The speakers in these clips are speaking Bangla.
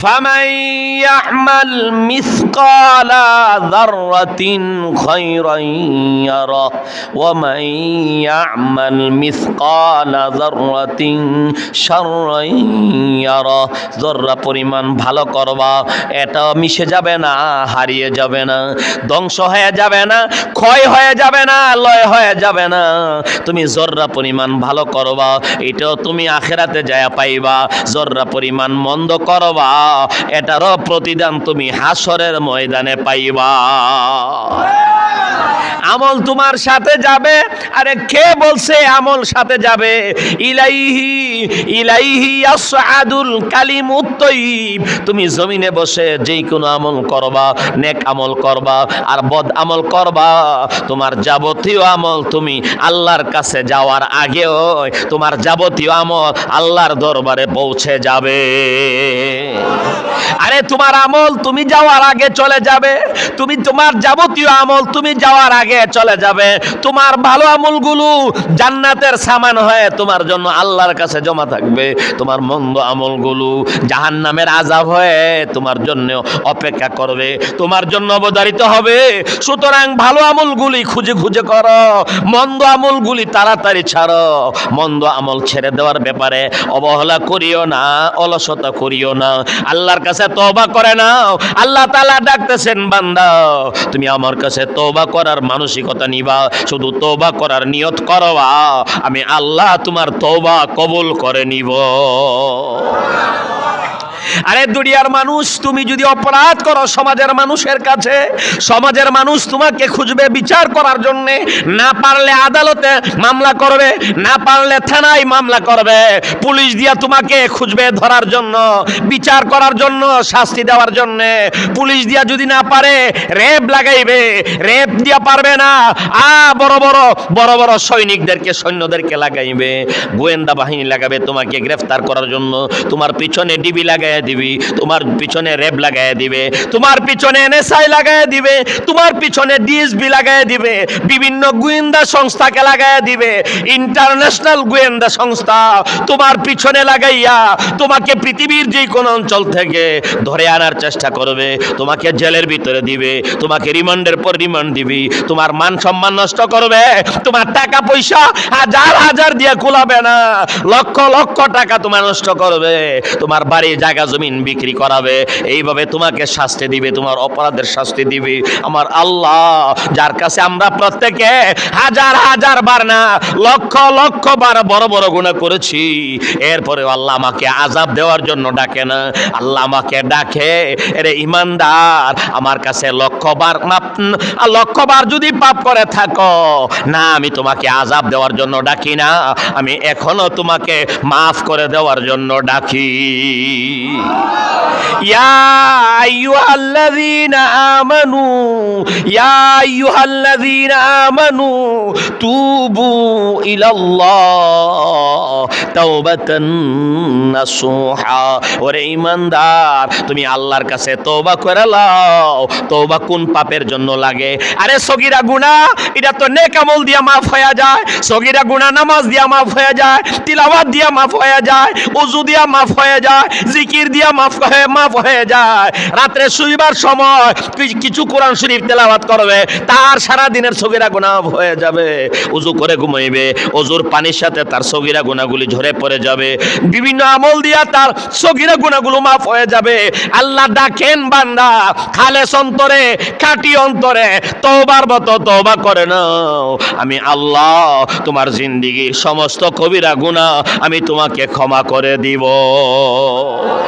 فمن يعمل مثقال ذرة خيرا يره ومن يعمل مثقال ذرة شرا يره জররা পরিমাণ ভালো করবা এটা মিশে যাবে না হারিয়ে যাবে না ধ্বংস হয়ে যাবে না ক্ষয় হয়ে যাবে না লয় হয়ে যাবে না তুমি জররা পরিমাণ ভালো করবা এটাও তুমি আখেরাতে যায় পাইবা জররা পরিমাণ মন্দ করবা এটারও প্রতিদান তুমি হাসরের ময়দানে পাইবা। আমল তোমার সাথে যাবে। আরে কে বলছে আমল সাথে যাবে? ইলাইহি ইলাইহি আসআদুল কালিমুত তাইয়িব তুমি জমিনে বসে যেই কোনো আমল করবা, নেক আমল করবা আর বদ আমল করবা। তোমার যাবতীয় আমল তুমি আল্লাহর কাছে যাওয়ার আগেও তোমার যাবতীয় আমল আল্লাহর দরবারে পৌঁছে যাবে। আরে তোমার আমল তুমি যাওয়ার আগে চলে যাবে। তুমি তোমার যাবতীয় আমল তুমি যাওয়ার আগে চলে যাবে। তোমার ভালো আমলগুলো জান্নাতের সামান হয়ে তোমার জন্য আল্লাহর কাছে জমা থাকবে। তোমার মন্দ আমলগুলো জাহান্নামের আজাব হয়ে তোমার জন্য অপেক্ষা করবে। তোমার জন্য অবধারিত হবে। সুতরাং ভালো আমলগুলি খুঁজে খুঁজে করো। মন্দ আমলগুলি তাড়াতাড়ি ছাড়ো। মন্দ আমল ছেড়ে দেওয়ার ব্যাপারে অবহেলা করিও না, অলসতা করিও না। আল্লাহর কাছে তওবা করে নাও। আল্লাহ তাআলা ডাকতেছেন, বান্দা, তুমি আমার কাছে তওবা করার মানসিকতা নিবা শুধু তৌবা করার নিয়ত করবা আমি আল্লাহ তোমার তওবা কবুল করে নিব। আরে দুনিয়ার মানুষ, তুমি যদি অপরাধ করো সমাজের মানুষের কাছে, সমাজের মানুষ তোমাকে খুঁজবে বিচার করার জন্য। না পারলে আদালতে মামলা করবে, না পারলে থানায় মামলা করবে। পুলিশ দিয়া তোমাকে খুঁজবে ধরার জন্য, বিচার করার জন্য, শাস্তি দেওয়ার জন্য। পুলিশ দিয়া যদি না পারে, রেপ লাগাইবে। রেপ দিয়া পারবে না, আ বড় বড় বড় বড় সৈনিকদেরকে, সৈন্যদেরকে লাগাইবে। গোয়েন্দা বাহিনী লাগাবে তোমাকে গ্রেফতার করার জন্য। তোমার পিছনে ডিবি লাগাই দিবি, তোমার পিছনে রেব লাগাই দিবে, তোমার পিছনে এনএসআই লাগাই দিবে, তোমার পিছনে ডিএসবি লাগাই দিবে, বিভিন্ন গোয়েন্দা সংস্থাকে লাগাই দিবে, ইন্টারন্যাশনাল গোয়েন্দা সংস্থা তোমার পিছনে লাগাইয়া তোমাকে পৃথিবীর যে কোন অঞ্চল থেকে ধরে আনার চেষ্টা করবে, তোমাকে জেলের ভিতরে দিবে, তোমাকে রিমান্ডের পর রিমান্ড দিবি, তোমার মান সম্মান নষ্ট করবে, তোমার টাকা পয়সা হাজার হাজার দিয়ে কুলাবে না, লক্ষ লক্ষ টাকা তোমার নষ্ট করবে, তোমার বাড়ি জায়গা জমিন বিক্রি করাবে, এইভাবে তোমাকে শাস্তি দিবে, তোমার অপরাধের শাস্তি দিবে। আমার আল্লাহ, যার কাছে আমরা প্রত্যেকে হাজার হাজার বার না, লক্ষ লক্ষ বার বড় বড় গুণা করেছি এরপরে আল্লাহ আমাকে আজাব দেওয়ার জন্য ডাকে না। আল্লাহ আমাকে ডাকে, এরে ইমানদার, আমার কাছে লক্ষ বার মাপ, লক্ষ বার যদি পাপ করে থাকো, না, আমি তোমাকে আজাব দেওয়ার জন্য ডাকি না, আমি এখনও তোমাকে মাফ করে দেওয়ার জন্য ডাকি। ইয়া আইয়ুহাল্লাযীনা আমানু ইয়া আইয়ুহাল্লাযীনা আমানু তুবু ইলাল্লাহ তাওবাতান নাসুহা ওরে ঈমানদার তুমি আল্লাহর কাছে তওবা করে লাও। তওবা কোন পাপের জন্য লাগে? আরে সগীরা গুনাহ, এটা তো নেক আমল দিয়া মাফ হয়ে যায়। সগীরা গুনাহ, নামাজ দিয়া মাফ হয়ে যায়। তিলাওয়াত দিয়া মাফ হয়ে যায়। ওযু দিয়া মাফ হয়ে যায়। জিকির দিয়া মাফ হয়ে মাফ হয়ে যায়। রাত্রে শুইবার সময় কি- কিছু কোরআন শরীফ তেলাওয়াত করবে, তার সারা দিনের সগীরা গুনাহ হয়ে যাবে। উজু করে ঘুমাইবে ওজুর পানির সাথে তার সগীরা গুনাহগুলি ঝরে পড়ে যাবে। বিভিন্ন আমল দিয়া তার সগীরা গুনাহগুলো মাফ হয়ে যাবে। আল্লাহ ডাকেন বান্দা, খালেস অন্তরে, খাটি অন্তরে, তওবার মতো তওবা করে নাও। আমি আল্লাহ, তোমার জিন্দিগির সমস্ত কবিরা গুনাহ আমি তোমাকে ক্ষমা করে দিব।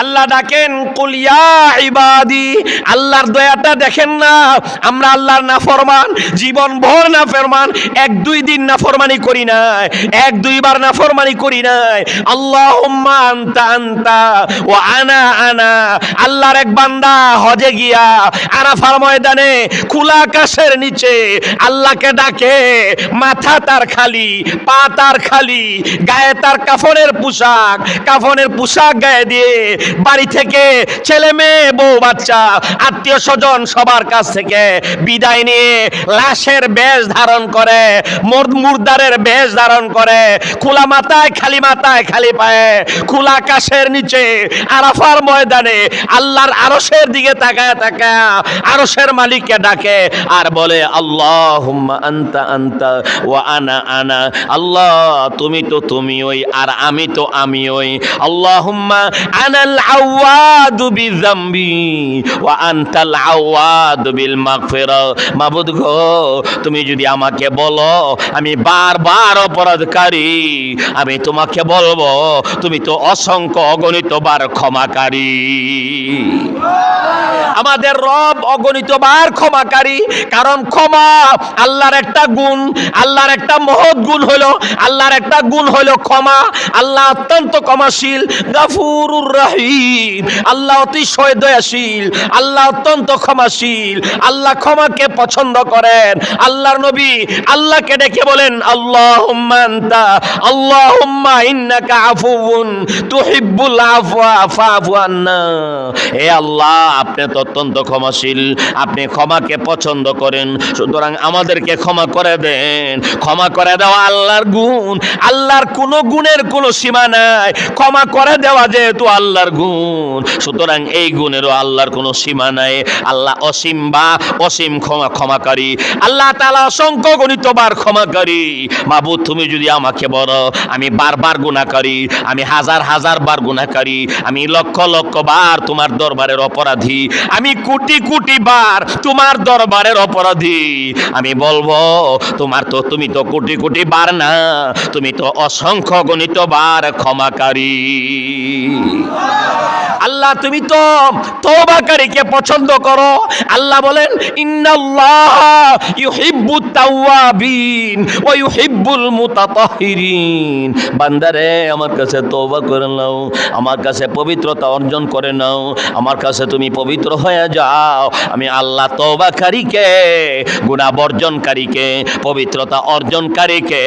আল্লাহ ডাকেন কুলিয়া ইবাদি, আল্লাহর দয়াটা দেখেন না। আমরা আল্লাহর নাফরমান জীবন ভর নাফরমান, এক দুই দিন নাফরমানি করি নাই, এক দুইবার নাফরমানি করি নাই। আল্লাহুম্মা আনতা আনতা ও আনা আনা। আল্লাহর এক বান্দা হজে গিয়া আরাফার ময়দানে খোলা আকাশের নিচে আল্লাহকে ডাকে, মাথা তার খালি, পা তার খালি, গায়ে তার কাফনের পোশাক কাফনের পোশাক গায়ে দিয়ে বাড়ি থেকে ছেলে মেয়ে, বউ, বাচ্চা, আত্মীয় স্বজন সবার কাছ থেকে বিদায় নিয়ে লাশের বেশ ধারণ করে মুর- মুর্দারের বেশ ধারণ করে, খোলা মাথায়, খালি মাথায়, খালি পায়ে, খোলা আকাশের নিচে, আরাফার ময়দানে, আল্লাহর আরশের দিকে তাকায় তাকায় আরশের মালিককে ডাকে আর বলে আল্লাহ আন্তা আন্তা ও আনা আনা। আল্লাহ, তুমি তো তুমি ওই আর আমি তো আমি ওই আল্লাহুম্মা তুমি যদি আমাকে বলো, আমি বারবার অপরাধকারী। আমি তোমাকে বলব, তুমি তো অসংখ্য অগণিত বার ক্ষমাকারী। আমাদের রব অগণিত বার ক্ষমাকারী, কারণ ক্ষমা আল্লাহর একটা গুণ, আল্লাহর একটা মহৎ গুণ হলো, আল্লাহর একটা গুণ হলো ক্ষমা। আল্লাহ অত্যন্ত ক্ষমাশীল, গাফুরুর রহিম। আল্লাহ অতিশয় দয়াশীল, আল্লাহ অত্যন্ত ক্ষমাশীল, আল্লাহ ক্ষমাকে পছন্দ করেন, আল্লাহর নবী আল্লাহকে ডেকে বলেন, আল্লাহুম্মা আনতা, আল্লাহুম্মা ইন্নাকা আফুউন তুহিব্বুল আফওয়া ফাফু আন্না। হে আল্লাহ, আপনি তো অত্যন্ত ক্ষমাশীল, আপনি ক্ষমাকে পছন্দ করেন, সুতরাং আমাদেরকে ক্ষমা করে দেন, ক্ষমা করে দেওয়া আল্লাহর গুণ, আল্লাহর কোন গুণের কোনো সীমা নাই, ক্ষমা করে দেওয়া যেহেতু আল্লাহর গুণ। সুতরাং এই গুণেরও আল্লাহর কোনো সীমা নাই। আল্লাহ অসীম বা অসীম ক্ষমা ক্ষমাকারী। আল্লাহ তাআলা অসংখ্য গণিতবার ক্ষমাকারী। মাবুদ, তুমি যদি আমাকে বলো, আমি বারবার গুণাকারী, আমি হাজার হাজার বার গুণাকারী, আমি লক্ষ লক্ষ বার তোমার দরবারের অপরাধী, আমি কোটি কোটি বার তোমার দরবারের অপরাধী। আমি বলব, তোমার তো, তুমি তো কোটি কোটি বার না, তুমি তো অসংখ্য গণিত বার ক্ষমাকারী। আল্লাহ, তুমি তো তওবাকারীকে পছন্দ করো। আল্লাহ বলেন, ইন্নাল্লাহ ইউহিব্বুত তাওয়াবিন ওয়া ইউহিব্বুল মুতাতাহহিরিন বান্দারে, আমার কাছে তওবা করে নাও, আমার কাছে পবিত্রতা অর্জন করে নাও, আমার কাছে তুমি পবিত্র হয়ে যাও। আমি আল্লাহ তওবাকারীকে গুনাহ বর্জনকারীকে পবিত্রতা অর্জনকারীকে,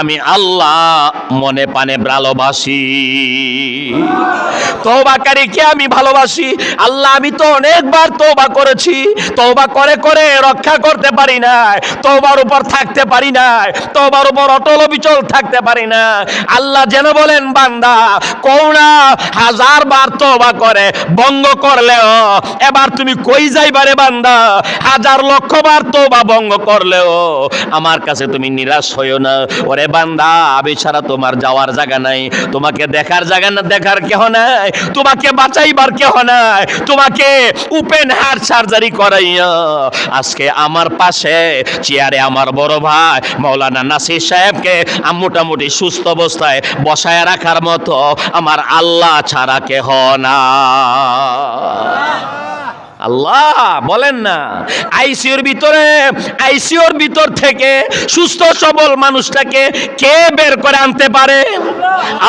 আমি আল্লাহ মনে পানে ভালোবাসি। তওবাকারীকে আমি ভালোবাসি? আল্লাহ, আমি তো অনেকবার তওবা করেছি। তওবা করে করে রক্ষা করতে পারি না তওবার উপর থাকতে পারি না তওবার উপর অটল বিচল থাকতে পারি না। আল্লাহ যেন বলেন, বান্দা কৌনা হাজার বার তওবা করে, ভঙ্গ করলেও, এবার তুমি কই যাইবারে বান্দা? হাজার লক্ষ বার তওবা ভঙ্গ করলেও, আমার কাছে তুমি নিরাশ হইও না। ওরে বান্দা, আমি ছাড়া তোমার যাওয়ার জায়গা নাই। তোমাকে দেখার জায়গা না দেখার কেহ নাই। তোমাকে বাঁচাইবার কেহ নাই। তোমাকে ওপেন হার্ট সার্জারি করাইয়া। আজকে আমার পাশে, চেয়ারে আমার বড় ভাই, মৌলানা নাসির সাহেবকে মোটামুটি সুস্থ অবস্থায় বসায় রাখার মতো আমার আল্লাহ ছাড়া কেহ না আল্লাহ, বলেন না। আইসিওর ভিতরে আইসিওর ভিতর থেকে সুস্থ সবল মানুষটাকে কে বের করে আনতে পারে?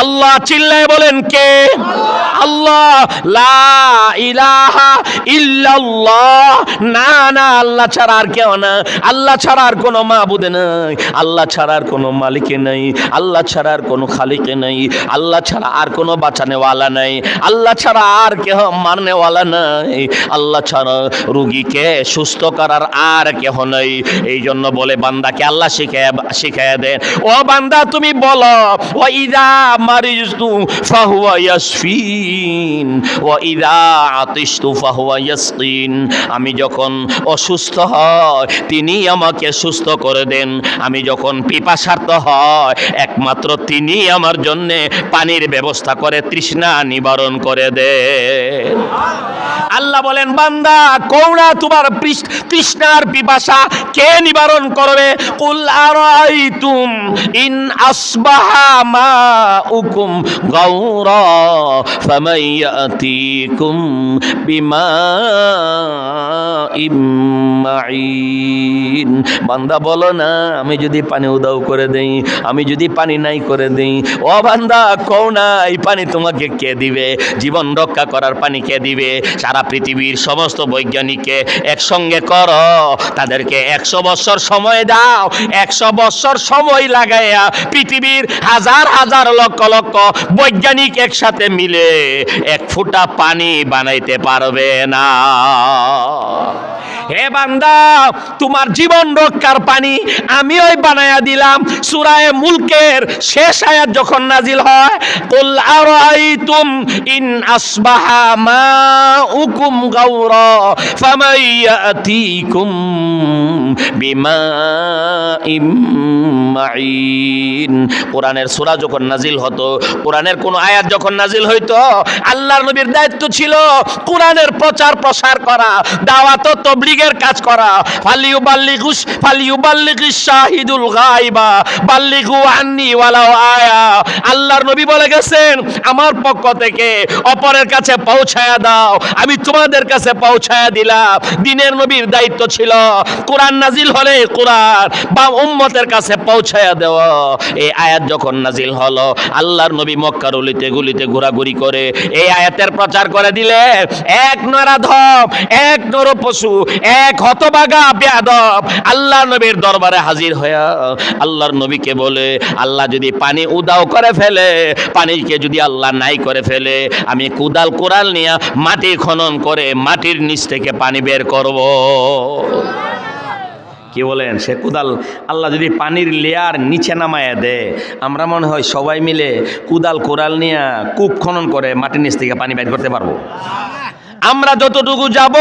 আল্লাহ চিল্লায় বলেন কে? আল্লাহ, লা ইলাহা ইল্লাল্লাহ। না না, আল্লাহ ছাড়া আর কেউ না। আল্লাহ ছাড়া আর কোনো মাবুদে নাই। আল্লাহ ছাড়া আর কোনো মালিকে নাই। আল্লাহ ছাড়া আর কোনো খালিকে নাই। আল্লাহ ছাড়া আর কোনো বাঁচানেওয়ালা নাই। আল্লাহ ছাড়া আর কেহ মারনেওয়ালা নাই। আল্লাহ ছাড়া রুগীকে সুস্থ করার আর কেহ নাই। এই জন্য বলে, বান্দাকে আল্লাহ শিখে শিখাই দেন। ও বান্দা, তুমি বলো, ও ইদা মারিজতু ফাহুয়া ইয়াসফিন, ও ইদা আতিশতু ফাহুয়া ইয়াসকিন। আমি যখন অসুস্থ হয়, তিনি আমাকে সুস্থ করে দেন। আমি যখন পিপাসার্থ হয়, একমাত্র তিনি আমার জন্য পানির ব্যবস্থা করে তৃষ্ণা নিবারণ করে দেন। আল্লাহ বলেন, বান্দা কৌনা তোমার তৃষ্ণার পিপাসা কে নিবারণ করবে? কুল আরাইতুম ইন আসবাহা মাউকুম গাওরা ফামান ইয়াতিকুম বিমাইম মাইন বান্দা বলো না, আমি যদি পানি উদাও করে দেই, আমি যদি পানি নাই করে দেই, ও বান্দা কও না এই পানি তোমাকে কে দিবে? জীবন রক্ষা করার পানি কে দিবে? সারা পৃথিবীর সমস্ত বৈজ্ঞানিককে একসঙ্গে করো। তাদেরকে একশো বছর সময় দাও। একশো বছর সময় লাগাইয়া পৃথিবীর হাজার হাজার লক্ষ লক্ষ বৈজ্ঞানিক একসাথে মিলে এক ফুটা পানি বানাইতে পারবে না। হে বান্দা, তোমার জীবন রক্ষার পানি আমি ওই বানায়া দিলাম। সুরায় মুলকের শেষ আয়াত যখন নাজিল হয়, কুল আরাইতুম ইন আসবাহা মাউকুম গাওরা, ফামান ইয়াতিকুম বিমাইম মাইন কোরআনের সূরা যখন নাজিল হতো, কোরআনের কোন আয়াত যখন নাজিল হইতো, আল্লাহর নবীর দায়িত্ব ছিল কোরআনের প্রচার প্রসার করা, দাওয়াত ও তবলিগের কাজ করা। ফালিউ বাল্লিগুস ফালিউ বাল্লিগিস শাহিদুল গায়বা। বাল্লিগু আন্নি ওয়ালাউ আয়া। আল্লাহর নবী বলে গেছেন, আমার পক্ষ থেকে অপরের কাছে পৌঁছায়া দাও। আমি তোমাদের কাছে পৌঁছায়া দিলাম। দিনের নবীর দায়িত্ব ছিল কোরআন নাজিল হলে কোরআন, বা উম্মতের কাছে পৌঁছায়া দেওয়া। এই আয়াত যখন নাজিল হলো, আল্লাহর নবী মক্কার অলিতে গুলিতে ঘোরাঘুরি করে এই আয়াতের প্রচার করে দিলে এক নরা নরাধম এক নর পশু এক হতবাগা বেয়াদব আল্লাহ নবীর দরবারে হাজির হয়ে আল্লাহর নবীকে বলে, আল্লাহ যদি পানি উদাও করে ফেলে, পানিকে যদি আল্লাহ নাই করে ফেলে, আমি কুদাল কোরাল নিয়ে মাটি খনন করে মাটির নিচ থেকে পানি বের করব। কি বলেন? সে কুদাল, আল্লাহ যদি পানির লেয়ার নিচে নামায় দেয়, আমরা মনে হয় সবাই মিলে কুদাল কোরাল নিয়ে কূপ খনন করে মাটির নিচ থেকে পানি বের করতে পারব। আমরা যতটুকু যাব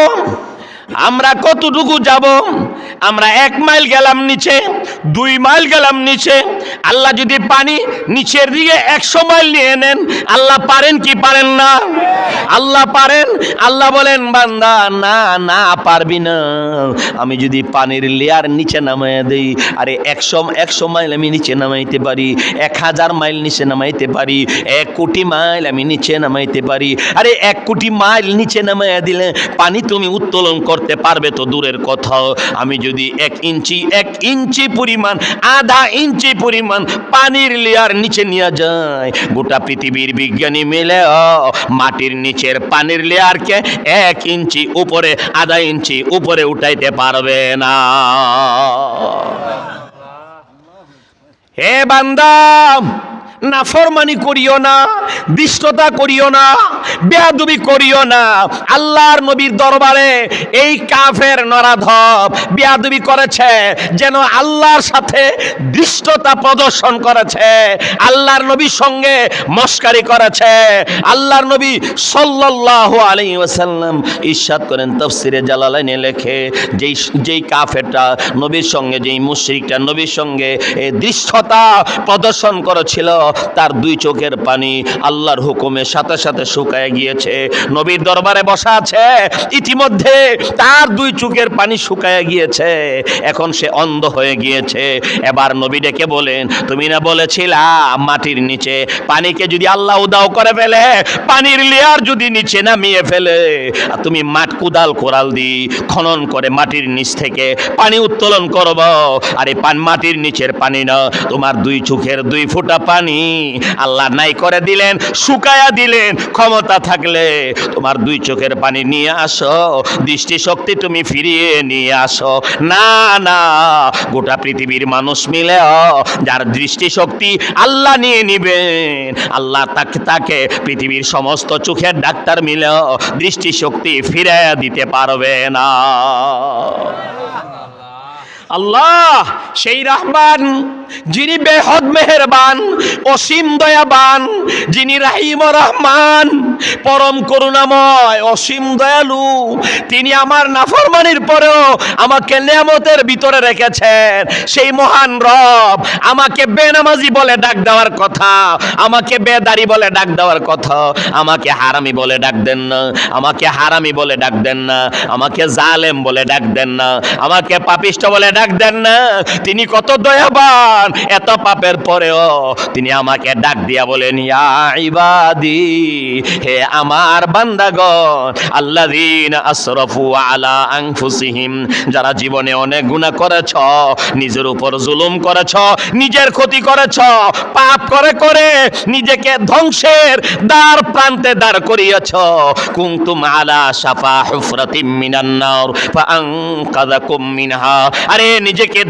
আমরা কতটুকু যাব? আমরা এক মাইল গেলাম নিচে দুই মাইল গেলাম নিচে আল্লাহ যদি পানি নিচের দিকে একশো মাইল নিয়ে নেন, আল্লাহ পারেন কি পারেন না? আল্লাহ পারেন, আল্লাহ বলেন, বান্দা, না না, পারবি না। আমি যদি পানির লেয়ার নিচে নামাই দেই, আরে একশো একশো মাইল আমি নিচে নামাইতে পারি, এক হাজার মাইল নিচে নামাইতে পারি, এক কোটি মাইল আমি নিচে নামাইতে পারি, আরে এক কোটি মাইল নিচে নামাইয়া দিলে পানি তুমি উত্তোলন করতে পারবে তো দূরের কথা। আমি যদি এক ইঞ্চি এক ইঞ্চি পরিমাণ, আধা ইঞ্চি পরিমাণ পানির লেয়ার নিচে নিয়ে যায়। গোটা পৃথিবীর বিজ্ঞানী মিলে মাটির নিচের পানির লেয়ারকে এক ইঞ্চি উপরে, আধা ইঞ্চি উপরে উঠাইতে পারবে না। হে বান্দা নাফরমানি করিও না, দুষ্টতা করিও না, বেয়াদবি করিও না। আল্লাহর নবীর দরবারে এই কাফের নরাধব বেয়াদবি করেছে, যেন আল্লাহর সাথে দৃষ্টতা প্রদর্শন করেছে, আল্লাহর নবীর সঙ্গে মস্কারি করেছে। আল্লাহর নবী সাল্লাল্লাহু আলাইহি ওয়াসাল্লাম ইরশাদ করেন, তাফসিরে জালালাইনে লেখে, যেই যেই কাফেরটা নবীর সঙ্গে, যেই মুশরিকটা নবীর সঙ্গে এই দৃষ্টতা প্রদর্শন করেছিল তার দুই চোখের পানি আল্লাহর হুকুমের সাথে সাথে শুকায় গিয়েছে। নবীর দরবারে বসা আছে। ইতিমধ্যে তার দুই চোখের পানি শুকায় গিয়েছে। এখন সে অন্ধ হয়ে গিয়েছে। এবার নবী ডেকে বলেন, তুমি না বলেছিলা মাটির নিচে পানিকে যদি আল্লাহ উদাও করে ফেলে, পানির লেয়ার যদি নিচে নামিয়ে ফেলে? তুমি মাঠ কুদাল কোরাল দি, খনন করে মাটির নিচ থেকে পানি উত্তোলন করব। আরে পান মাটির নিচের পানি না, তোমার দুই চোখের দুই ফোঁটা পানি আল্লাহ নাই করে দিলেন, শুকায়া দিলেন। ক্ষমতা থাকলে তোমার দুই চোখের পানি নিয়ে আসো, দৃষ্টিশক্তি তুমি ফিরিয়ে নিয়ে আসো। না না, গোটা পৃথিবীর মানুষ মিলে যার দৃষ্টিশক্তি আল্লাহ নিয়ে নিবেন, আল্লাহ তাকে তাকে পৃথিবীর সমস্ত চোখের ডাক্তার মিলে দৃষ্টিশক্তি ফিরে দিতে পারবে না। আল্লাহ, সেই রহমান যিনি বেহদ মেহেরবান, অসীম দয়াবান, যিনি রাহিম রহমান, পরম করুণাময়, অসীম দয়ালু, তিনি আমার নাফরমানির পরেও আমাকে নিয়ামতের ভিতরে রেখেছেন। সেই মহান রব আমাকে বেনামাজি বলে ডাক দেওয়ার কথা, আমাকে বেদারি বলে ডাক দেওয়ার কথা, আমাকে হারামি বলে ডাক দেন না, আমাকে হারামি বলে ডাক দেন না, আমাকে জালেম বলে ডাক দেন না, আমাকে পাপিষ্ট বলে ডাক দেন না। তিনি কত দয়াবান শয়তান এত পাপের পরেও তিনি আমাকে ডাক দিয়া বলেন ইবাদি, হে আমার বান্দাগণ, আল্লাযীন আসরাফু আলা আনফুসিহিম, যারা জীবনে অনেক গুনাহ করেছ, নিজের উপর জুলুম করেছ, নিজের ক্ষতি করেছ, পাপ করে করে নিজেকে ধ্বংসের দ্বার প্রান্তে দাঁড় করিয়েছ। কুনতুম আলা শাফা হুফরাতিম মিনান নার, ফাআনকাযাকুম মিনহা। আরে, নিজেকে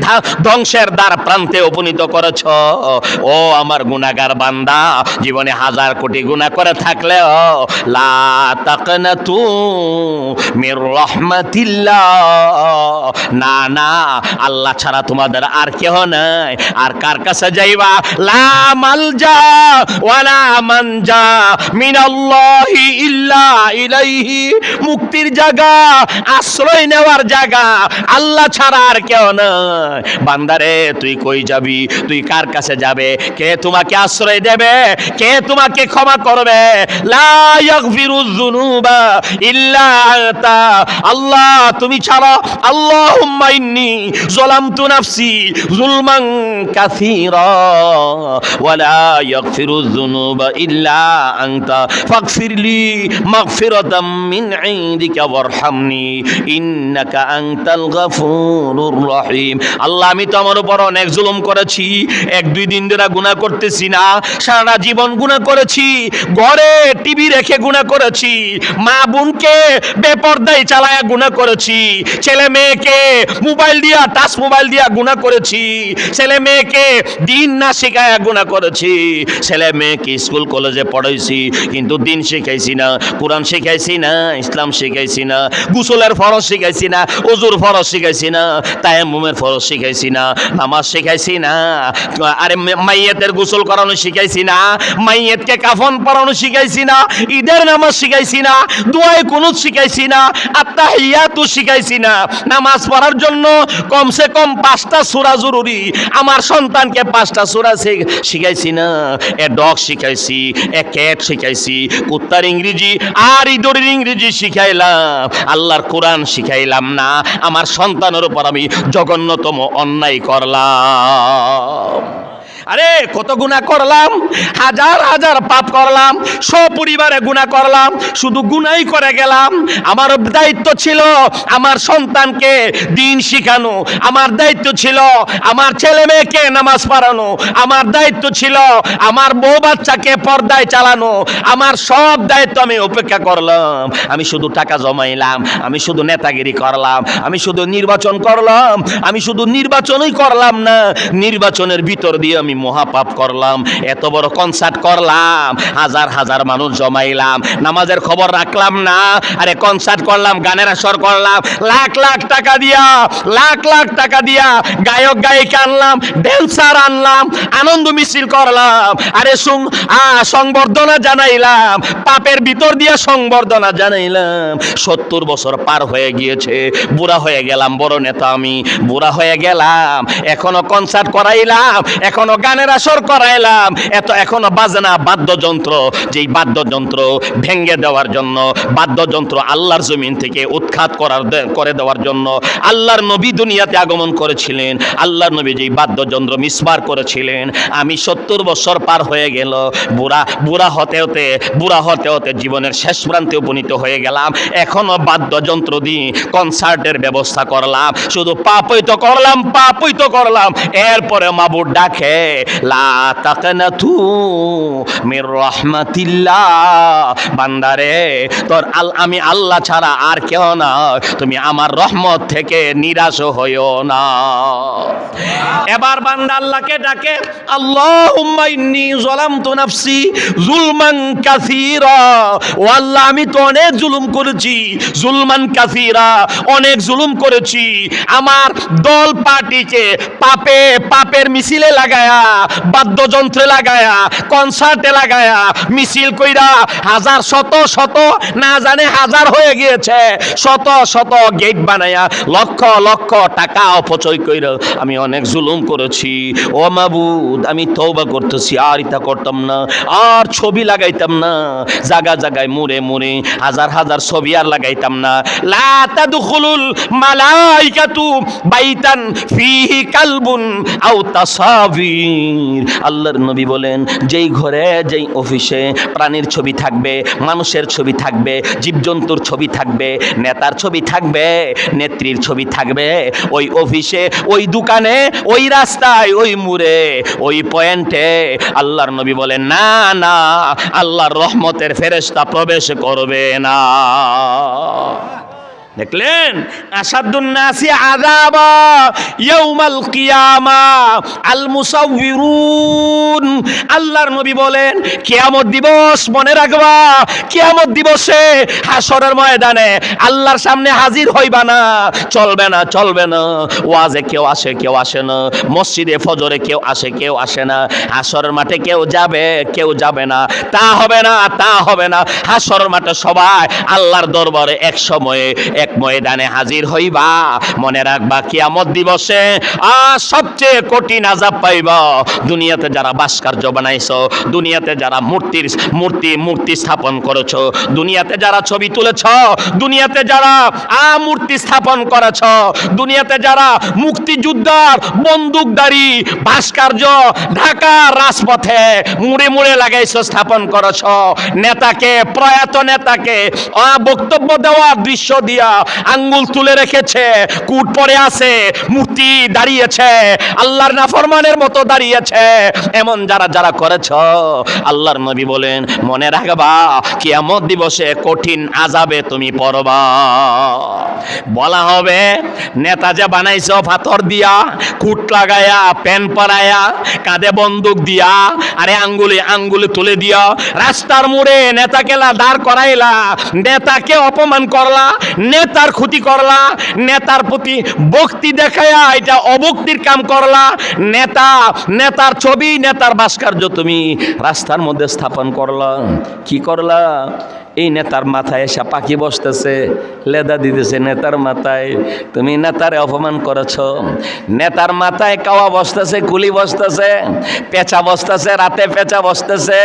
ধ্বংসের দ্বার প্রান্তে উপনীত করেছ। ও আমার গুনাহগার বান্দা, জীবনে হাজার কোটি গুনাহ করে থাকলেও, লা রাহমাতিল্লাহ। না না, আল্লাহ ছাড়া তোমাদের আর কেহ নাই। আর কার কাছে যাইবা? লা ইল্লা মুক্তির জায়গা, আশ্রয় নেওয়ার জায়গা, আল্লাহ ছাড়া আর কেউ নাই। বান্দারে, তুই কই যাবি? তুই কার কাছে যাবে? কে তোমাকে আশ্রয় দেবে? কে তোমাকে ক্ষমা করবে? আল্লাহ, তুমি ছাড়া আল্লাহুম্মা ইন্নী যালামতু নাফসি যুলমান কাসীরা। ওয়ালা ইয়াগফিরুয যুনুবা ইল্লা আনতা। ফাগফিরলি মাগফিরাতাম মিন ইনদিকা ওয়ারহামনি। ইন্নাকা আনতাল গাফুরুর রহিম। আল্লাহ, আমি তো আমার উপর অনেক জুলুম করেছি। এক, দুই দিন ধরে গুনাহ করতেছি না। সারা জীবন গুনাহ করেছি। ঘরে টিভি রেখে গুনাহ করেছি। মা বোনকে বেপরদায় চালায়া গুনাহ করেছি। ছেলে মেয়েকে মোবাইল দিয়া টাচ মোবাইল দিয়া গুনাহ করেছি। ছেলে মেয়েকে দিন না শেখায়া গুনাহ করেছি। ছেলে মেয়েকে স্কুল কলেজে পড়াইছি, কিন্তু দিন শিখাইছি না। কোরআন শিখাইছি না, ইসলাম শিখাইছি না। গুসলের ফরজ শিখাইছি না, অজুর ফরজ শিখাইছি না, তায়াম্মুমের ফরজ শিখাইছি না, নামাজ শিখাইছি না আরে মে- মাইয়েতের গোসল করানো শিখাইছি না। মাইয়েতকে কাফন পরানো শিখাইছি না। ঈদের নামাজ শিখাইছি না। দোয়ায় কুনুত শিখাইছি না। আত্মাহিয়াতু শিখাইছি না। নামাজ পড়ার জন্য কমসে কম পাঁচটা সূরা জরুরি। আমার সন্তানকে পাঁচটা সূরা শিখ- শিখাইছি না। এ ডগ শিখাইছি, এ ক্যাট শিখাইছি, কুত্তার ইংরেজি আর ইঁদুরের ইংরেজি শিখাইলাম। আল্লাহর কোরআন শিখাইলাম না। আমার সন্তানের উপর আমি জঘন্যতম অন্যায় করলাম। come. আরে, কত গুণা করলাম? হাজার হাজার পাপ করলাম, সপরিবারে গুণা করলাম, শুধু গুনাই করে গেলাম। আমার দায়িত্ব ছিল আমার সন্তানকে দিন শিখানো, আমার দায়িত্ব ছিল আমার ছেলে মেয়েকে নামাজ পড়ানো, আমার দায়িত্ব ছিল আমার বউ বাচ্চাকে পর্দায় চালানো, আমার সব দায়িত্ব আমি উপেক্ষা করলাম। আমি শুধু টাকা জমাইলাম, আমি শুধু নেতাগিরি করলাম, আমি শুধু নির্বাচন করলাম, আমি শুধু নির্বাচনই করলাম না, নির্বাচনের ভিতর দিয়ে আমি মহাপাপ করলাম, এত বড় কনসার্ট করলাম, হাজার হাজার মানুষ জমাইলাম, নামাজের খবর রাখলাম না, আরে কনসার্ট করলাম, গানের আসর করলাম, লাখ লাখ টাকা দিয়া, লাখ লাখ টাকা দিয়া গায়ক গায়িকা আনলাম ড্যান্সার আনলাম, আনন্দ মিছিল করলাম, আরে আ, সংবর্ধনা জানাইলাম, পাপের ভিতর দিয়া সংবর্ধনা জানাইলাম, সত্তর বছর পার হয়ে গিয়েছে, বুড়া হয়ে গেলাম, বড় নেতা আমি, বুড়া হয়ে গেলাম, এখনও কনসার্ট করাইলাম, এখনও গানের আসর করাইলাম। এত এখনও বাজনা বাদ্যযন্ত্র। যেই বাদ্যযন্ত্র ভেঙ্গে দেওয়ার জন্য, বাদ্যযন্ত্র আল্লাহর জমিন থেকে উৎখাত করার করে দেওয়ার জন্য আল্লাহর নবী দুনিয়াতে আগমন করেছিলেন। আল্লাহর নবী যেই বাদ্যযন্ত্র মিসমার করেছিলেন, আমি সত্তর বছর পার হয়ে গেল। বুড়া বুড়া হতে হতে, বুড়া হতে হতে জীবনের শেষ প্রান্তে উপনীত হয়ে গেলাম। এখনও বাদ্যযন্ত্র দিয়ে কনসার্টের ব্যবস্থা করলাম। শুধু পাপই তো করলাম, পাপই তো করলাম। এরপরে মাবুর ডাকে বান্দারে, তোর আল আমি আল্লাহ ছাড়া আর কেউ না তুমি আমার রহমত থেকে নিরাশ হইও না। এবার বান্দা আল্লাহকে ডাকে ইন্নী নাফসি জুলমান ও আল্লাহ, আমি তো অনেক জুলুম করেছি, জুলমান কাসীরা, অনেক জুলুম করেছি। আমার দল পার্টিকে পাপে পাপের মিছিলে লাগায়া বাদ্যযন্ত্রে লাগায়া, কনসার্টে লাগায়া, মিছিল কইরা হাজার, শত শত, না জানে হাজার হয়ে গিয়েছে। শত শত গেট বানায়া লক্ষ লক্ষ টাকা অপচয় কইরা আমি অনেক জুলুম করেছি। ও মাবুদ, আমি তওবা করতেছি, আর ইতা করতাম না, আর ছবি লাগাইতাম না। জায়গা জায়গায় মুড়ে মুড়ে হাজার হাজার ছবি আর লাগাইতাম না। লা তাদখুলুল মালাইকাতু বাইতান ফিহি কালবুন আও তাসাবির আল্লাহর নবী বলেন, যেই ঘরে, যেই অফিসে প্রাণীর ছবি থাকবে, মানুষের ছবি থাকবে, জীবজন্তুর ছবি থাকবে, নেতার ছবি থাকবে, নেত্রীর ছবি থাকবে, ওই অফিসে, ওই দোকানে, ওই রাস্তায়, ওই মুড়ে, ওই পয়েন্টে আল্লাহর নবী বলেন, না না, আল্লাহর রহমতের ফেরেস্তা প্রবেশ করবে না। দেখলেন? আসাদুন্নাসি আযাবা ইয়াউমাল কিয়ামা আল মুসাউবিরুন আল্লাহর নবী বলেন, কিয়ামত দিবস মনে রাখবা, কিয়ামত দিবসে হাসরের ময়দানে আল্লাহর সামনে হাজির হইবা না। চলবে না চলবে না। ওয়াজে কেউ আসে কেউ আসে না। মসজিদে, ফজরে কেউ আসে কেউ আসে না। হাসরের মাঠে কেউ যাবে কেউ যাবে না। তা হবে না, তা হবে না। হাসরের মাঠে সবাই আল্লাহর দরবারে এক সময়ে এক ময়দানে হাজির হইবা। মনে রাখবা, কিয়ামত দিবসে আর সবচেয়ে কঠিন আজাব পাইবা। দুনিয়াতে যারা ভাস্কর্য বানাইছো, দুনিয়াতে যারা মূর্তির, মূর্তি মূর্তি স্থাপন করেছ, দুনিয়াতে যারা ছবি তুলেছ, দুনিয়াতে যারা আ মূর্তি স্থাপন করেছ, দুনিয়াতে যারা মুক্তিযোদ্ধার বন্দুকধারী ভাস্কর্য ঢাকা রাজপথে মুড়ে মুড়ে লাগাইছো, স্থাপন করেছ। নেতাকে, প্রয়াত নেতাকে বক্তব্য দেওয়ার দৃশ্য দিয়া আঙ্গুল তুলে রেখেছে, কুট পরে আছে, মূর্তি দাঁড়িয়েছে, আল্লাহর নাফরমানের মতো দাঁড়িয়েছে। এমন যারা যারা করেছ, আল্লাহর নবী বলেন, মনে রাখবা, কিয়ামত দিবসে কঠিন আজাবে তুমি পড়বা। বলা হবে, নেতা যে বানাইছ, পাথর দিয়া, কুট লাগায়া, প্যান পরায়া, কাঁধে বন্দুক দিয়া, আরে আঙ্গুলে আঙ্গুলে তুলে দিয়া, রাস্তার মোড়ে নেতাকে দাঁড় করাইলা, নেতাকে অপমান করলা নেতার ক্ষতি করলা, নেতার প্রতি ভক্তি দেখায়া এটা অভক্তির কাম করলা। নেতা, নেতার ছবি, নেতার ভাস্কর্য তুমি রাস্তার মধ্যে স্থাপন করলা। কি করলা? এই নেতার মাথায় এসে পাখি বসতেছে, লেদা দিতেছে নেতার মাথায়। তুমি নেতারে অপমান করেছ। নেতার মাথায় কাওয়া বসতেছে, কুলি বসতেছে, পেঁচা বসতেছে, রাতে পেঁচা বসতেছে,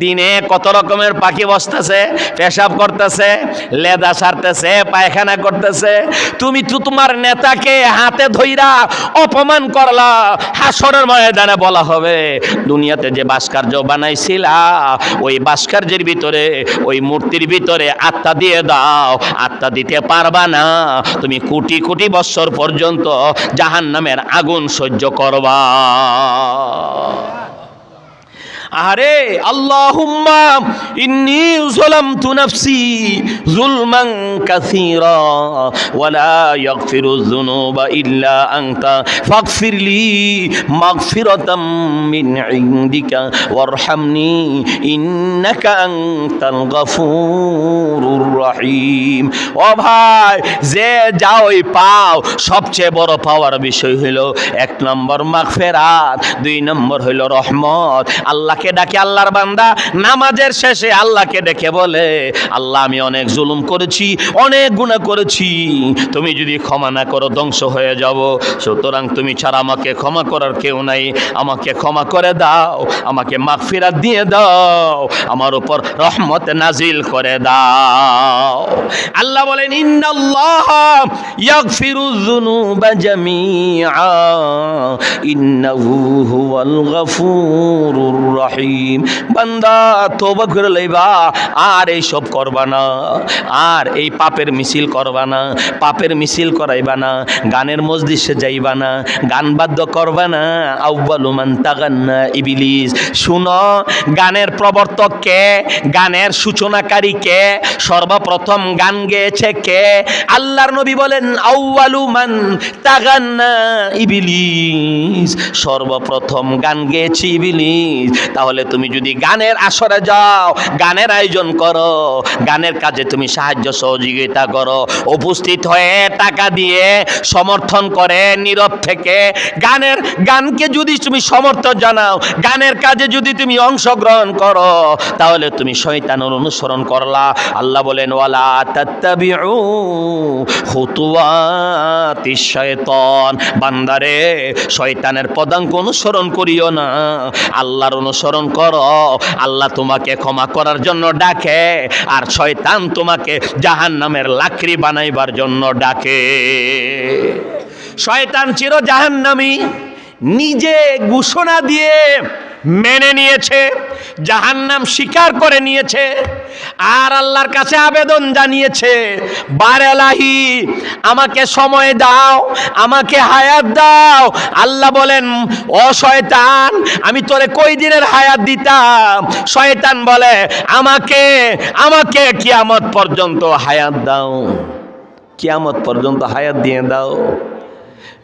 দিনে কত রকমের পাখি বসতেছে, পেশাব করতেছে, লেদা সারতেছে, পায়খানা করতেছে। তুমি তো তোমার নেতাকে হাতে ধইরা অপমান করলা। হাসরের ময়দানে বলা হবে, দুনিয়াতে যে ভাস্কর্য বানাইছিলা, ওই ভাস্কর্যের ভিতরে ওই মূর্তির ভিতরে আত্মা দিয়ে দাও, আত্মা দিতে পারবা না। তুমি কোটি কোটি বছর পর্যন্ত জাহান নামের আগুন সহ্য করবা। আরে আল্লাহুম্মা, ইন্নী ইল্লা রহিম। ও ভাই, যে যাওই পাও, সবচেয়ে বড় পাওয়ার বিষয় হইল এক নম্বর মাগফিরাত, দুই নম্বর হইল রহমত। আল্লাহকে ডাকে, আল্লাহর বান্দা, নামাজের শেষে আল্লাহকে ডেকে বলে, আল্লাহ, আমি অনেক জুলুম করেছি, অনেক গুণা করেছি। তুমি যদি ক্ষমা না করো, ধ্বংস হয়ে যাব। সুতরাং তুমি ছাড়া আমাকে ক্ষমা করার কেউ নাই। আমাকে ক্ষমা করে দাও, আমাকে মাগফিরাত দিয়ে দাও, আমার উপর রহমত নাজিল করে দাও। আল্লাহ বলেন, ইন্নাল্লাহ ইয়াগফিরু যুনুবা জামিআ, ইন্নাহু হুয়াল গফুরুর রহিম। বান্দা, তওবা করে লইবা, আর এই সব করবা না। আর এই পাপের মিছিল করবা না, পাপের মিছিল করাইবা না, গানের মসজিদে যাইবা না, গান বাদ্য করবা না। আউ্বালু মান তাগান্না ইবিলিস। শুনো, গানের প্রবর্তক কে? গানের সূচনাকারী কে? সর্বপ্রথম গান গেয়েছে থেকে আল্লাহর নবী বলেন আউয়ালু মান তাগান্না ইবিলিস। সর্বপ্রথম গান গেয়েছে ইবিলিস। তাহলে তুমি যদি গানের আসরে যাও, গানের আয়োজন করো, গানের কাজে তুমি সাহায্য সহযোগিতা করো, উপস্থিত হয়ে টাকা দিয়ে সমর্থন করে, নীরব থেকে গানের, গানকে যদি তুমি সমর্থন জানাও, গানের কাজে যদি তুমি অংশগ্রহণ করো, তাহলে তুমি শয়তানের অনুসরণ করলা। আল্লাহ বলেন, ওয়ালা তাত্তাবিউ খুতুয়াতি শয়তান। বান্দারে, শয়তানের পদাঙ্ক অনুসরণ করিও না। আল্লাহর অনুসরণ করো। আল্লাহ তোমাকে ক্ষমা করার জন্য ডাকে আর শয়তান তোমাকে জাহান নামের লাকড়ি বানাইবার জন্য ডাকে। শয়তান চির জাহান্নামী নিজে ঘোষণা দিয়ে মেনে নিয়েছে, জাহান্নাম স্বীকার করে নিয়েছে, আর আল্লাহর কাছে আবেদন জানিয়েছে বারেলাহি আমাকে সময় দাও, আমাকে হায়াত দাও। আল্লাহ বলেন, ও শয়তান, আমি তোরে কই দিনের হায়াত দিতাম? শয়তান বলে, আমাকে আমাকে কিয়ামত পর্যন্ত হায়াত দাও, কিয়ামত পর্যন্ত হায়াত দিয়ে দাও।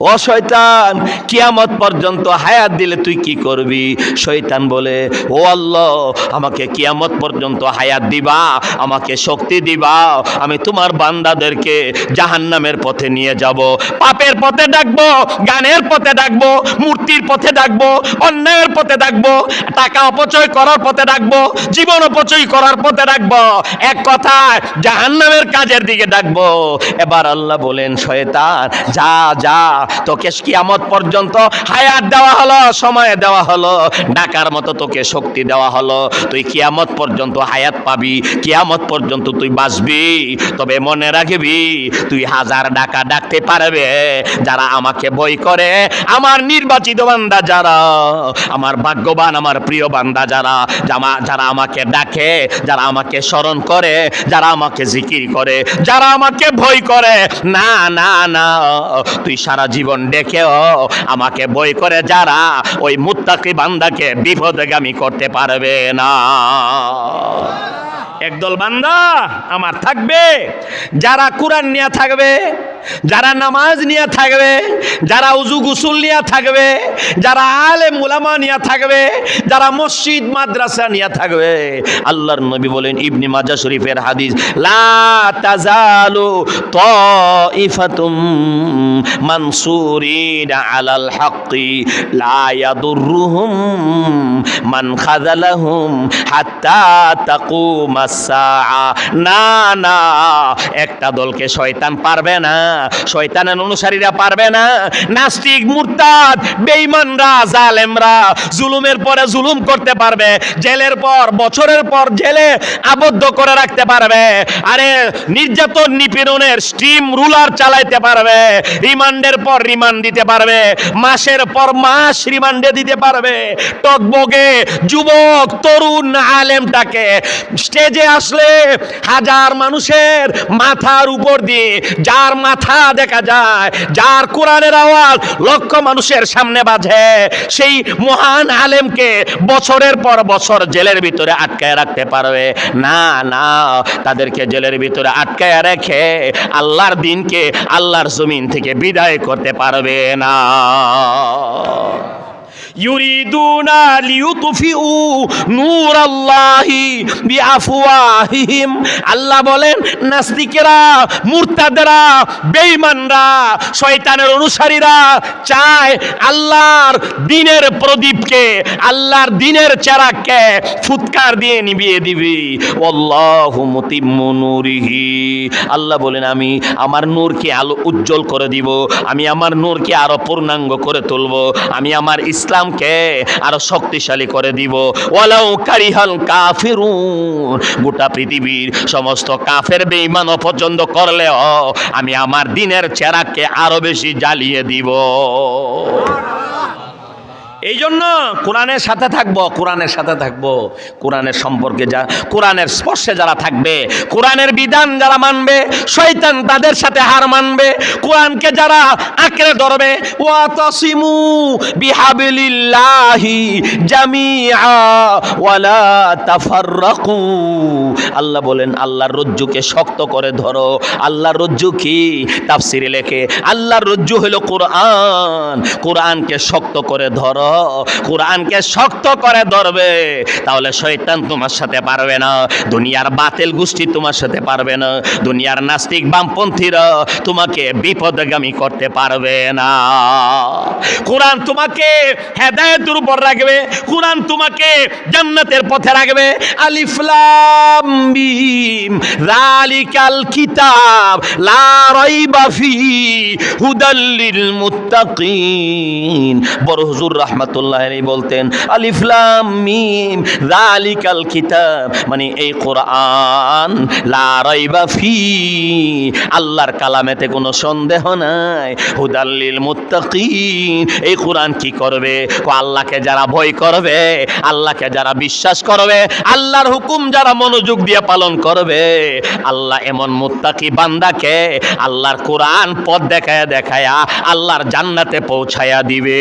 ও শয়তান, কিয়ামত পর্যন্ত হায়াত দিলে তুই কি করবি? শয়তান বলে, ও আল্লাহ, আমাকে কিয়ামত পর্যন্ত হায়াত দিবা, আমাকে শক্তি দিবা, আমি তোমার বান্দাদেরকে জাহান্নামের পথে নিয়ে যাব। পাপের পথে ডাকবো, গানের পথে ডাকবো, মূর্তির পথে ডাকবো, অন্যায়ের পথে ডাকবো, টাকা অপচয় করার পথে ডাকবো, জীবন অপচয় করার পথে ডাকবো, এক কথায় জাহান্নামের কাজের দিকে ডাকবো। এবার আল্লাহ বলেন, শয়তান, যা যা তোকে কিয়ামত পর্যন্ত হায়াত দেওয়া হলো, সময় দেওয়া হলো, ডাকার মতো তোকে শক্তি দেওয়া হলো। তুই কিয়ামত পর্যন্ত হায়াত পাবি, কিয়ামত পর্যন্ত তুই বাঁচবি, তবে মনে রাখবি, তুই হাজার ডাকা ডাকতে পারবে, যারা আমাকে বই করে। আমার নির্বাচিত বান্দা যারা, আমার ভাগ্যবান, আমার প্রিয় বান্দা যারা যারা আমাকে ডাকে, যারা আমাকে স্মরণ করে, যারা আমাকে জিকির করে, যারা আমাকে ভয় করে, না না না, তুই সারা জীবন ডেকেও আমাকে বই করে যারা ওই মুত্তাকি বান্দাকে বিপদগামী করতে পারবে না। একদল বান্দা আমার থাকবে, যারা কোরআন নিয়ে থাকবে, যারা নামাজ নিয়ে থাকবে, যারা উজু গুসুল নিয়ে থাকবে, যারা আলে মুলামা নিয়ে থাকবে, যারা মসজিদ, মাদ্রাসা নিয়ে থাকবে। আল্লাহর নবী বলেন, ইবনি মাজা শরীফের হাদিস, লা তাজালু তাইফাতুম মানসুরিন আলাল হাক্কি, লা ইয়াদুররুহুম মান খাযালাহুম হাত্তা না না, একটা দলকে শয়তান পারবে না, শয়তানের অনুসারীরা পারবে না। নাস্তিক, মুরতাদ, বেঈমানরা, জালেমরা জুলুমের পরে জুলুম করতে পারবে, জেলের পর, বছরের পর জেলে আবদ্ধ করে রাখতে পারবে। আরে, নির্যাতন নিপীড়নের স্টিম রুলার চালাইতে পারবে, রিমান্ডের পর রিমান্ড দিতে পারবে, মাসের পর মাস রিমান্ডে দিতে পারবে। টকবগে যুবক, তরুণ, আলেমটাকে স্টেজে আসলে হাজার মানুষের মাথার উপর দিয়ে, যার মাথা দেখা যায়, যার কোরআনের আওয়াজ লক্ষ মানুষের সামনে বাজে, সেই মহান আলেমকে বছরের পর বছর জেলের ভিতরে আটকায় রাখতে পারবে। না না, তাদেরকে জেলের ভিতরে আটকায় রেখে আল্লাহর দিনকে আল্লাহর জমিন থেকে বিদায় করতে পারবে না। ইউরিদুনা বলেন, নাস্তিকেরা, মুরতাদেরা, বেঈমানরা, শয়তানের অনুসারীরা চায় আল্লাহর দিনের প্রদীপকে, আল্লাহর দিনের ফুৎকার দিয়ে নিভিয়ে দিবি। আল্লাহু মুতিম্মু নূরিহি। আল্লাহ বলেন, আমি আমার নূরকে আলো উজ্জ্বল করে দিব, আমি আমার নূরকে আরও পূর্ণাঙ্গ করে তুলব, আমি আমার ইসলামকে আরও শক্তিশালী করে দিব। ওয়ালাউ কারিহাল কাফিরুন। গোটা পৃথিবীর সমস্ত কাফের বেঈমান অপছন্দ করলেও আমি আমার দিনের চেরাকে আরও বেশি জ্বালিয়ে দিব। এই জন্য কোরআনের সাথে থাকব, কোরআনের সাথে থাকব। কোরআনের সম্পর্কে যা, কোরআনের স্পর্শে যারা থাকবে, কোরআনের বিধান যারা মানবে, শয়তান তাদের সাথে হার মানবে, কোরআনকে যারা আঁকড়ে ধরবে ওয়া তাসিমু বিহাবিলিল্লাহি জামিআ ওয়ালা তাফাররাকু। আল্লাহ বলেন, আল্লাহর রজ্জুকে শক্ত করে ধরো। আল্লাহর রজ্জু কি? তাফসিরে লেখে, আল্লাহর রজ্জু হলো কোরআন। কোরআনকে শক্ত করে ধরো। কোরআনকে শক্ত করে ধরবে, তাহলে শয়তান তোমার সাথে পারবে না, দুনিয়ার বাতিল গোষ্ঠী তোমার সাথে পারবে না, দুনিয়ার নাস্তিক বামপন্থীরা তোমাকে বিপদগামী করতে পারবে না। কোরআন তোমাকে হেদায়েতের উপর রাখবে, কোরআন তোমাকে জান্নাতের পথে রাখবে। আলিফ লাম মিম, যালিকাল কিতাব, লা রাইবা ফি, হুদাল লিল মুত্তাকিন। বড় হুজুর রাহমাতুল্লাহ বলতেন, আলিফ লাম মিম কিতাব। মানে এই কোরআন, লা ফি, আল্লাহর কালামেতে কোনো সন্দেহ নাই। হুদাল লিল মুত্তাকিন, এই কোরআন কি করবে? আল্লাহকে যারা ভয় করবে, আল্লাহকে যারা বিশ্বাস করবে, আল্লাহর হুকুম যারা মনোযোগ দিয়ে পালন করবে, আল্লাহ এমন মুত্তাকি বান্দাকে আল্লাহর কোরআন পথ দেখায়া দেখায়া আল্লাহর জান্নাতে পৌঁছায়া দিবে।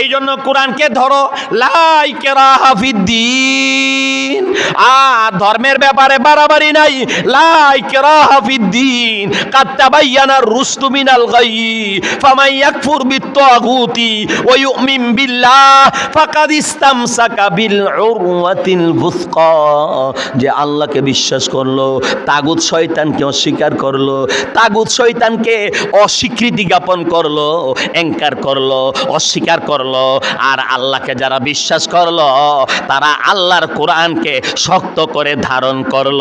এই জন্য কোরআনকে ধরো লাইকেরা হাফিদ্দিন আর ধর্মের ব্যাপারে বাড়াবাড়ি নাই লাইকেরা হাফিদ্দিন কাত্তাবাইয়ানা রুস্তু মিনাল গাই ফামাই ইয়াকফুর বিত্তাগুতি, ওয়া ইউমিন বিল্লাহ, ফাকাদ ইসতামসাকা বিল উরওয়াতিল বুসকা যে আল্লাহকে বিশ্বাস করল, তাগুত শয়তানকে অস্বীকার করল, তাগুত শয়তানকে অস্বীকৃতি জ্ঞাপন করল এঙ্কার করল, অস্বীকার করল। আর আল্লাহকে যারা বিশ্বাস করল তারা আল্লাহর কোরআনকে শক্ত করে ধারণ করল।